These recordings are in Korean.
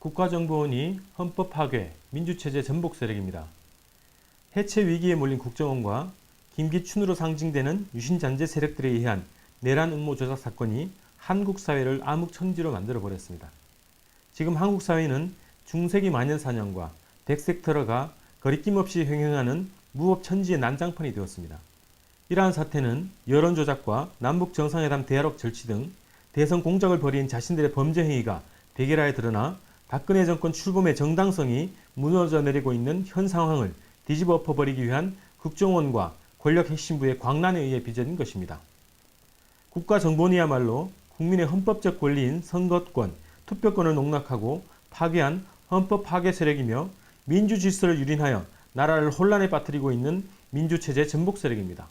국가정보원이 헌법 파괴, 민주체제 전복 세력입니다. 해체 위기에 몰린 국정원과 김기춘으로 상징되는 유신잔재 세력들에 의한 내란 음모 조작 사건이 한국 사회를 암흑천지로 만들어 버렸습니다. 지금 한국 사회는 중세기 만년 사냥과 백색 테러가 거리낌 없이 횡행하는 무법천지의 난장판이 되었습니다. 이러한 사태는 여론 조작과 남북 정상회담 대화록 절취 등 대선 공작을 벌인 자신들의 범죄 행위가 백일화에 드러나 박근혜 정권 출범의 정당성이 무너져 내리고 있는 현 상황을 뒤집어 엎어버리기 위한 국정원과 권력 핵심부의 광란에 의해 빚어진 것입니다. 국가정보원이야말로 국민의 헌법적 권리인 선거권, 투표권을 농락하고 파괴한 헌법 파괴 세력이며 민주 질서를 유린하여 나라를 혼란에 빠뜨리고 있는 민주체제 전복 세력입니다.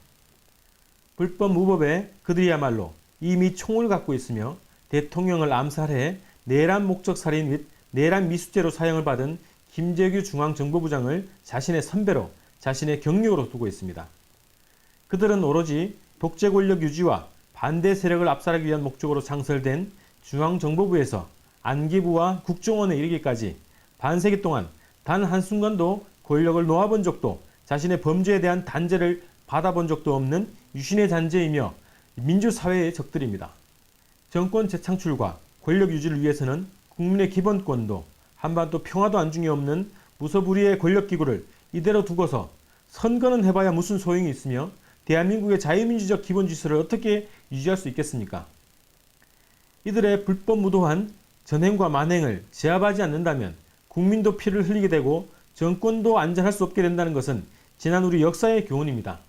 불법 무법에 그들이야말로 이미 총을 갖고 있으며 대통령을 암살해 내란 목적 살인 및 내란 미수죄로 사형을 받은 김재규 중앙정보부장을 자신의 선배로 자신의 경력으로 두고 있습니다. 그들은 오로지 독재 권력 유지와 반대 세력을 압살하기 위한 목적으로 창설된 중앙정보부에서 안기부와 국정원에 이르기까지 반세기 동안 단 한순간도 권력을 놓아본 적도 자신의 범죄에 대한 단죄를 받아본 적도 없는 유신의 잔재이며 민주사회의 적들입니다. 정권 재창출과 권력 유지를 위해서는 국민의 기본권도 한반도 평화도 안중에 없는 무소불위의 권력기구를 이대로 두고서 선거는 해봐야 무슨 소용이 있으며 대한민국의 자유민주적 기본 질서를 어떻게 유지할 수 있겠습니까? 이들의 불법 무도한 전행과 만행을 제압하지 않는다면 국민도 피를 흘리게 되고 정권도 안전할 수 없게 된다는 것은 지난 우리 역사의 교훈입니다.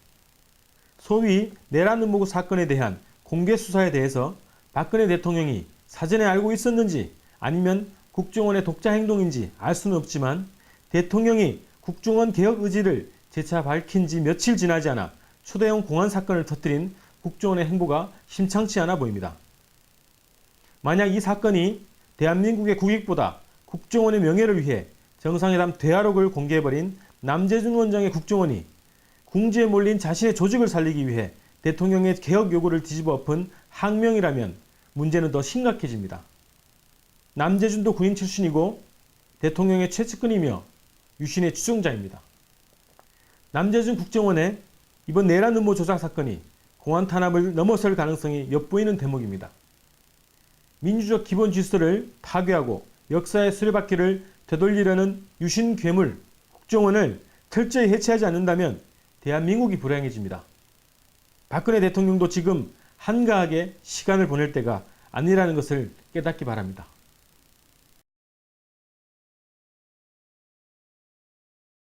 소위 내란 음모구 사건에 대한 공개 수사에 대해서 박근혜 대통령이 사전에 알고 있었는지 아니면 국정원의 독자 행동인지 알 수는 없지만 대통령이 국정원 개혁 의지를 재차 밝힌 지 며칠 지나지 않아 초대형 공안 사건을 터뜨린 국정원의 행보가 심상치 않아 보입니다. 만약 이 사건이 대한민국의 국익보다 국정원의 명예를 위해 정상회담 대화록을 공개해버린 남재준 원장의 국정원이 궁지에 몰린 자신의 조직을 살리기 위해 대통령의 개혁 요구를 뒤집어 엎은 항명이라면 문제는 더 심각해집니다. 남재준도 군인 출신이고 대통령의 최측근이며 유신의 추종자입니다. 남재준 국정원의 이번 내란 음모 조작 사건이 공안 탄압을 넘어설 가능성이 엿보이는 대목입니다. 민주적 기본 질서를 파괴하고 역사의 수레바퀴를 되돌리려는 유신 괴물 국정원을 철저히 해체하지 않는다면 대한민국이 불행해집니다. 박근혜 대통령도 지금 한가하게 시간을 보낼 때가 아니라는 것을 깨닫기 바랍니다.